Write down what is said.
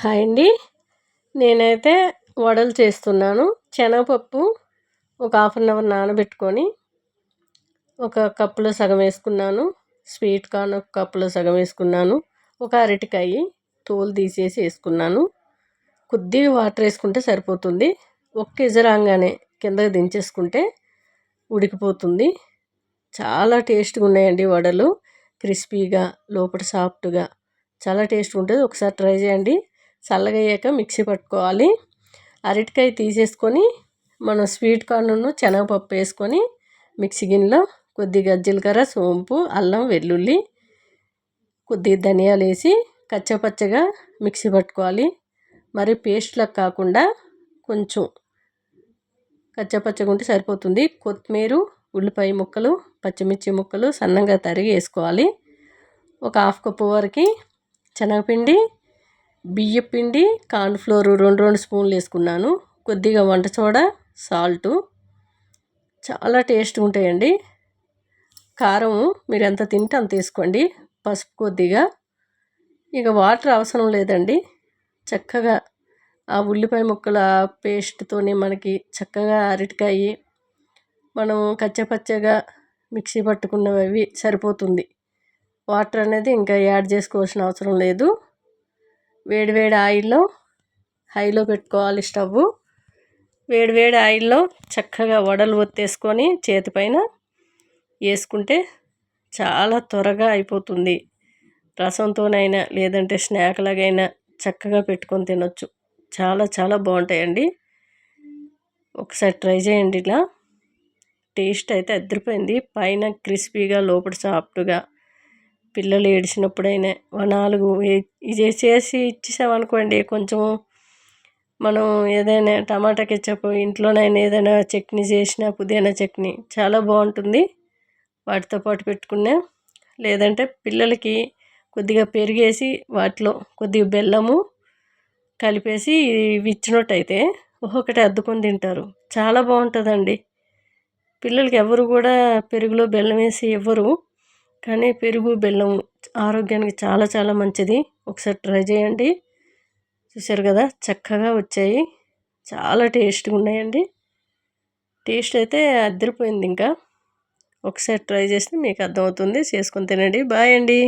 Hi అండి. నేనైతే వడలు చేస్తున్నాను. శనగపప్పు ఒక హాఫ్ అన్ అవర్ నానబెట్టుకొని ఒక కప్పులో సగం వేసుకున్నాను. స్వీట్ కార్న్ ఒక కప్పులో సగం వేసుకున్నాను. ఒక అరటికాయ తోలు తీసేసి వేసుకున్నాను. కొద్దిగా వాటర్ వేసుకుంటే సరిపోతుంది. ఒక్క ఎజరాగానే కిందకి దించేసుకుంటే ఉడికిపోతుంది. చాలా టేస్ట్గా ఉన్నాయండి వడలు. క్రిస్పీగా లోపల సాఫ్ట్గా. చాలా టేస్ట్గా ఉంటుంది. ఒకసారి ట్రై చేయండి. చల్లగయ్యాక మిక్సీ పట్టుకోవాలి. అరటికాయ తీసేసుకొని మనం స్వీట్ కార్న్ను శనగపప్పు వేసుకొని మిక్సీ గిన్నెలో కొద్దిగా జీలకర్ర సోంపు అల్లం వెల్లుల్లి కొద్దిగా ధనియాలు వేసి కచ్చపచ్చగా మిక్సీ పట్టుకోవాలి. మరి పేస్ట్లకు కాకుండా కొంచెం కచ్చపచ్చగా ఉంటే సరిపోతుంది. కొత్తిమీర ఉల్లిపాయ ముక్కలు పచ్చిమిర్చి ముక్కలు సన్నగా తరిగి వేసుకోవాలి. ఒక హాఫ్ కప్పు వరకు శనగపిండి బియ్య పిండి కార్న్ఫ్లోర్ రెండు రెండు స్పూన్లు వేసుకున్నాను. కొద్దిగా వంట సోడా సాల్టు. చాలా టేస్ట్ ఉంటాయండి. కారం మీరు ఎంత తింటే అంత వేసుకోండి. పసుపు కొద్దిగా. ఇక వాటర్ అవసరం లేదండి. చక్కగా ఆ ఉల్లిపాయ ముక్కల పేస్ట్తోనే మనకి చక్కగా అరటికాయ మనం కచ్చపచ్చగా మిక్సీ పట్టుకున్నవి సరిపోతుంది. వాటర్ అనేది ఇంకా యాడ్ చేసుకోవాల్సిన అవసరం లేదు. వేడివేడి ఆయిల్లో హైలో పెట్టుకోవాలి స్టవ్. వేడివేడి ఆయిల్లో చక్కగా వడలు ఒత్తేసుకొని చేతిపైన వేసుకుంటే చాలా త్వరగా అయిపోతుంది. రసంతోనైనా లేదంటే స్నాక్ లాగైనా చక్కగా పెట్టుకొని తినొచ్చు. చాలా చాలా బాగుంటాయండి. ఒకసారి ట్రై చేయండి ఇలా. టేస్ట్ అయితే అద్దరిపోయింది. పైన క్రిస్పీగా లోపల సాఫ్ట్గా పిల్లలు ఏడిచినప్పుడైనా నాలుగు ఇది చేసి ఇచ్చేసామనుకోండి కొంచెం మనం ఏదైనా టమాటా కెచ్చప్ ఇంట్లోనైనా ఏదైనా చట్నీ చేసిన పుదీనా చట్నీ చాలా బాగుంటుంది. వాటితో పాటు పెట్టుకున్నా లేదంటే పిల్లలకి కొద్దిగా పెరిగేసి వాటిలో కొద్దిగా బెల్లము కలిపేసి ఇవి ఇచ్చినట్టయితే ఒక్కొక్కటి అద్దుకొని తింటారు. చాలా బాగుంటుందండి. పిల్లలకి ఎవరు కూడా పెరుగులో బెల్లం వేసి ఇవ్వరు కానీ పెరుగు బెల్లం ఆరోగ్యానికి చాలా చాలా మంచిది. ఒకసారి ట్రై చేయండి. చూసారు కదా చక్కగా వచ్చాయి. చాలా టేస్ట్గా ఉన్నాయండి. టేస్ట్ అయితే అద్దరిపోయింది ఇంకా. ఒకసారి ట్రై చేస్తే మీకు అర్థమవుతుంది. చేసుకొని తినండి. బాయ్ అండి.